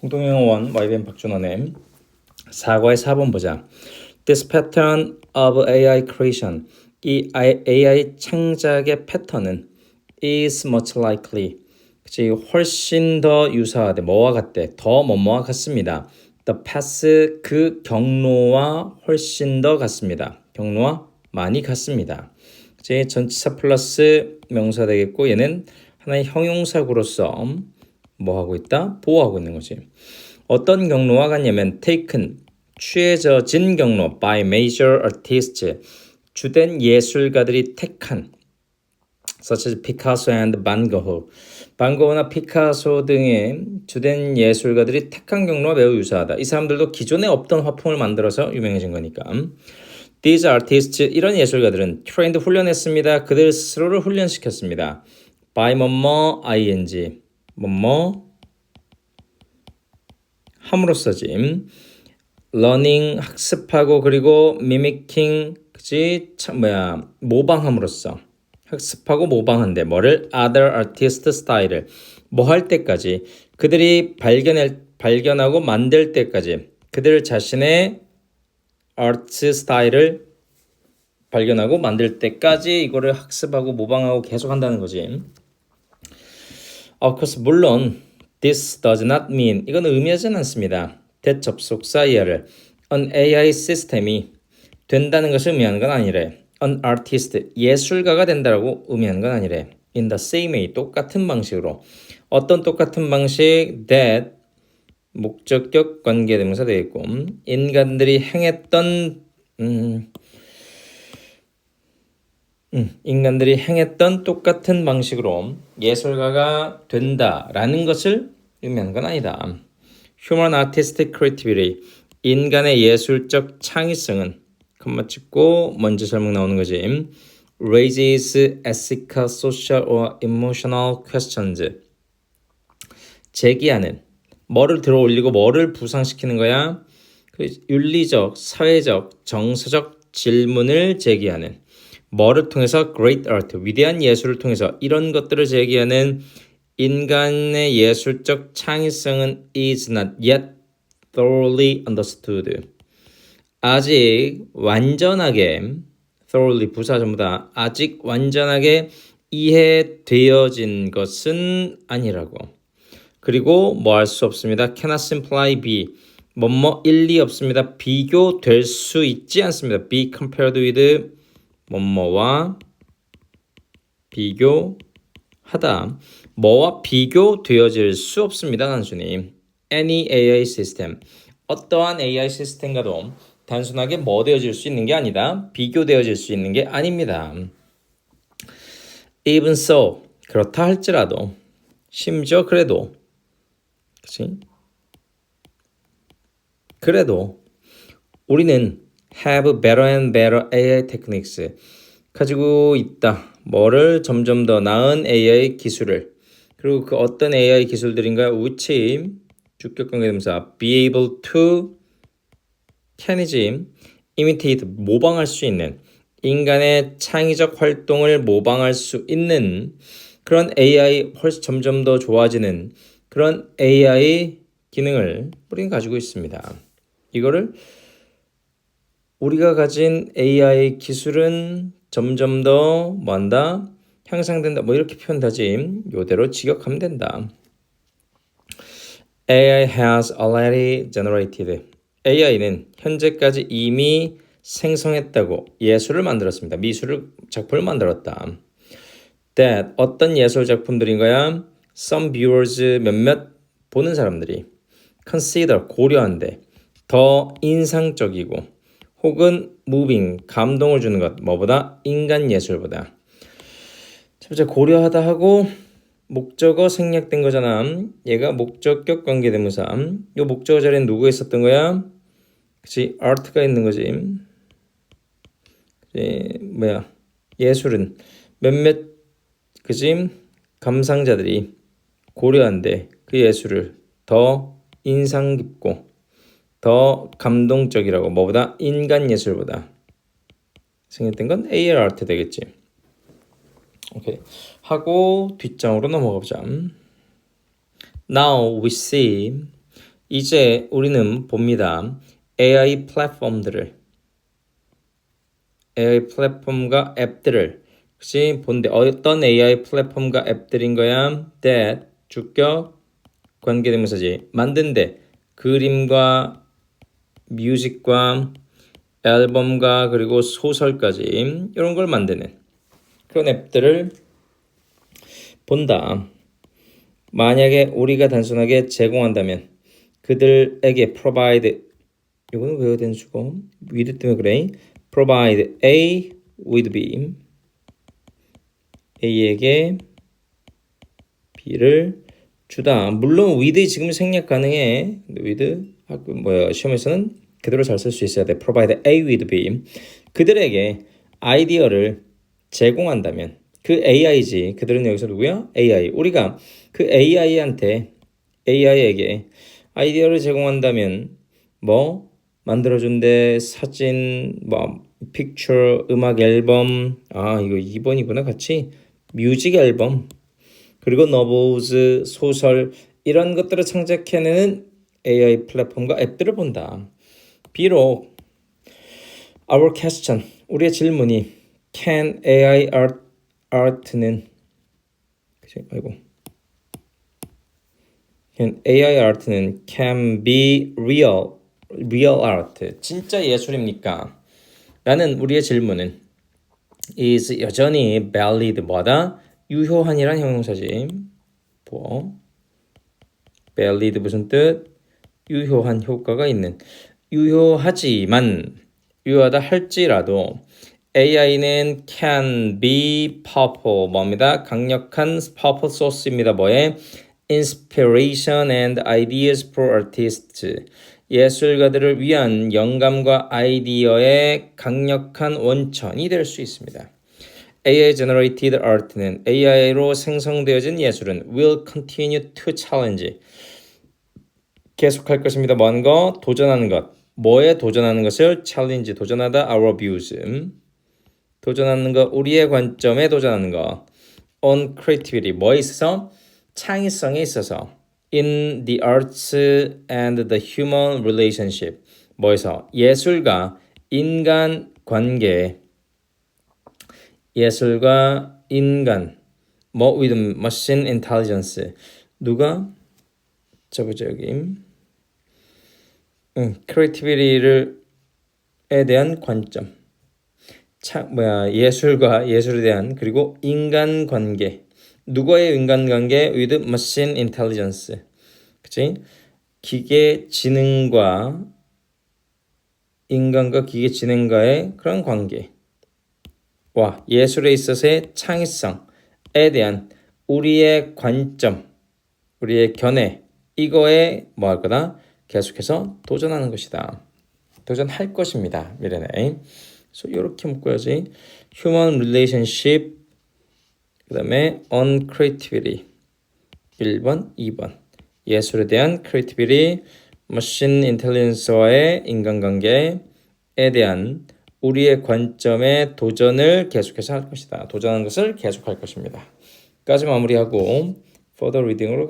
공동영어원 YBN 박준원의 사과의 4번 보자. This pattern of AI creation. 이 AI 창작의 패턴은 is much likely. 그치 훨씬 더 유사하대. 뭐와 같대? 더 뭐뭐와 같습니다. The path 그 경로와 훨씬 더 같습니다. 경로와 많이 같습니다. 그치 전치사 플러스 명사 되겠고 얘는 하나의 형용사구로서 뭐 하고 있다? 보호하고 있는 거지. 어떤 경로와 같냐면 taken 취해져진 경로 by major artists 주된 예술가들이 택한 such as Picasso and Van Gogh. 반 고흐나 피카소 등의 주된 예술가들이 택한 경로와 매우 유사하다. 이 사람들도 기존에 없던 화풍을 만들어서 유명해진 거니까. These artists 이런 예술가들은 trained 훈련했습니다. 그들 스스로를 훈련시켰습니다. by 뭐뭐 ing 뭐뭐? 함으로써지. learning 학습하고 그리고 mimicking 그지? 참 뭐야. 모방함으로써. 학습하고 모방한데 뭐를? Other artist 스타일을. 뭐 할 때까지. 그들이 발견할 발견하고 만들 때까지. 그들 자신의 아트 스타일을 발견하고 만들 때까지 이거를 학습하고 모방하고 계속 한다는 거지. Of course, 물론 this does not mean 이건 의미하지는 않습니다. that 접속사 이하를 an AI 시스템이 된다는 것을 의미하는 건 아니래. an artist 예술가가 된다라고 의미하는 건 아니래. in the same way 똑같은 방식으로 어떤 똑같은 방식 that 목적격 관계대명사 되겠고 인간들이 행했던 음, 음, 인간들이 행했던 똑같은 방식으로 예술가가 된다라는 것을 의미하는 건 아니다. Human artistic creativity 인간의 예술적 창의성은 컴마 찍고 먼저 설명 나오는 거지. raises ethical, social or emotional questions. 제기하는 뭐를 들어 올리고 뭐를 부상시키는 거야? 그 윤리적, 사회적, 정서적 질문을 제기하는 뭐를 통해서 great art, 위대한 예술을 통해서 이런 것들을 제기하는 인간의 예술적 창의성은 is not yet thoroughly understood. 아직 완전하게 thoroughly 부사 전부 다 아직 완전하게 이해되어진 것은 아니라고. 그리고 뭐 할 수 없습니다. cannot simply be 뭐뭐 일리 없습니다. 비교될 수 있지 않습니다. be compared with 뭐뭐와 비교하다. 뭐와 비교되어질 수 없습니다. 단순히 any AI 시스템 어떠한 AI 시스템과도 단순하게 뭐 되어질 수 있는 게 아니다. 비교되어질 수 있는 게 아닙니다. Even so 그렇다 할지라도 심지어 그래도 그치? 그래도 우리는 have better and better AI techniques 가지고 있다. 뭐를 점점 더 나은 AI 기술을 그리고 그 어떤 AI 기술들인가요? which 주격관계대명사 be able to can이지 imitate 모방할 수 있는 인간의 창의적 활동을 모방할 수 있는 그런 AI 훨씬 점점 더 좋아지는 그런 AI 기능을 우리는 가지고 있습니다. 이거를 우리가 가진 AI 기술은 점점 더 뭐한다? 향상된다. 뭐 이렇게 표현하지. 요대로 직역하면 된다. AI has already generated. AI는 현재까지 이미 생성했다고 예술을 만들었습니다. 미술을 작품을 만들었다. That 어떤 예술 작품들인가요? Some viewers 몇몇 보는 사람들이 consider 고려한데 더 인상적이고 혹은 moving 감동을 주는 것 뭐보다 인간 예술보다 첫째 고려하다 하고 목적어 생략된 거잖아. 얘가 목적격 관계대명사. 이 목적어 자리엔 누구 있었던 거야? 그치? art가 있는 거지. 그치? 뭐야? 예술은 몇몇 그지? 감상자들이 고려한데 그 예술을 더 인상 깊고 더 감동적이라고 뭐보다 인간 예술보다 생겼던 건 AR 아트 되겠지. 오케이. 하고 뒷장으로 넘어가 보자. Now we see 이제 우리는 봅니다. AI 플랫폼들을 AI 플랫폼과 앱들을 혹시 본데 어떤 AI 플랫폼과 앱들인 거야? that 주격 관계대명사지 만든데 그림과 뮤직과 앨범과 그리고 소설까지 이런 걸 만드는 그런 앱들을 본다. 만약에 우리가 단순하게 제공한다면 그들에게 provide 이거는 외워야 되는 주고 with 때문에 그래 provide A with B A에게 B를 주다. 물론 with 지금 생략 가능해. 근데 with 뭐야 시험에서는 그대로 잘 쓸 수 있어야 돼. provide A with B 그들에게 아이디어를 제공한다면 그 AI지. 그들은 여기서 누구야? AI. 우리가 그 AI한테 AI에게 아이디어를 제공한다면 뭐 만들어준대 사진 뭐 픽처 음악 앨범 아 이거 2번이구나 같이 뮤직 앨범 그리고 너보즈 소설 이런 것들을 창작해내는 AI 플랫폼과 앱들을 본다. 비록 our question 우리의 질문이 can AI art art는 그치? 아이고 can AI art는 can be real real art 진짜 예술입니까? 라는 우리의 질문은 is 여전히 valid 뭐다? 유효한이란 형용사지. 뭐 valid 무슨 뜻? 유효한 효과가 있는. 유효하지만 유효하다 할지라도 AI는 can be powerful 뭡니다? 강력한 powerful source입니다. 뭐에? inspiration and ideas for artists. 예술가들을 위한 영감과 아이디어의 강력한 원천이 될 수 있습니다. AI generated art는 AI로 생성되어진 예술은 will continue to challenge 계속할 것입니다. 뭐하는 거? 도전하는 것. 뭐에 도전하는 것을 challenge 도전하다 our views 도전하는 것 우리의 관점에 도전하는 것 on creativity 뭐에 있어서 창의성에 있어서 in the arts and the human relationship 뭐에서 예술과 인간 관계 예술과 인간 뭐 with machine intelligence 누가 저보자 여기 응, creativity를 에 대한 관점 참 뭐야 예술과 예술에 대한 그리고 인간 관계 누구의 인간관계 with machine intelligence. 그치? 기계 지능과 인간과 기계 지능과의 그런 관계. 와, 예술에 있어서의 창의성에 대한 우리의 관점, 우리의 견해, 이거에 뭐 할 거다? 계속해서 도전하는 것이다. 도전할 것입니다. 미래에. 그래서 이렇게 묶어야지. Human relationship 그 다음에 on creativity 1번, 2번 예술에 대한 creativity, machine intelligence와의 인간관계에 대한 우리의 관점의 도전을 계속해서 할 것이다. 도전하는 것을 계속할 것입니다. 까지 마무리하고 further reading으로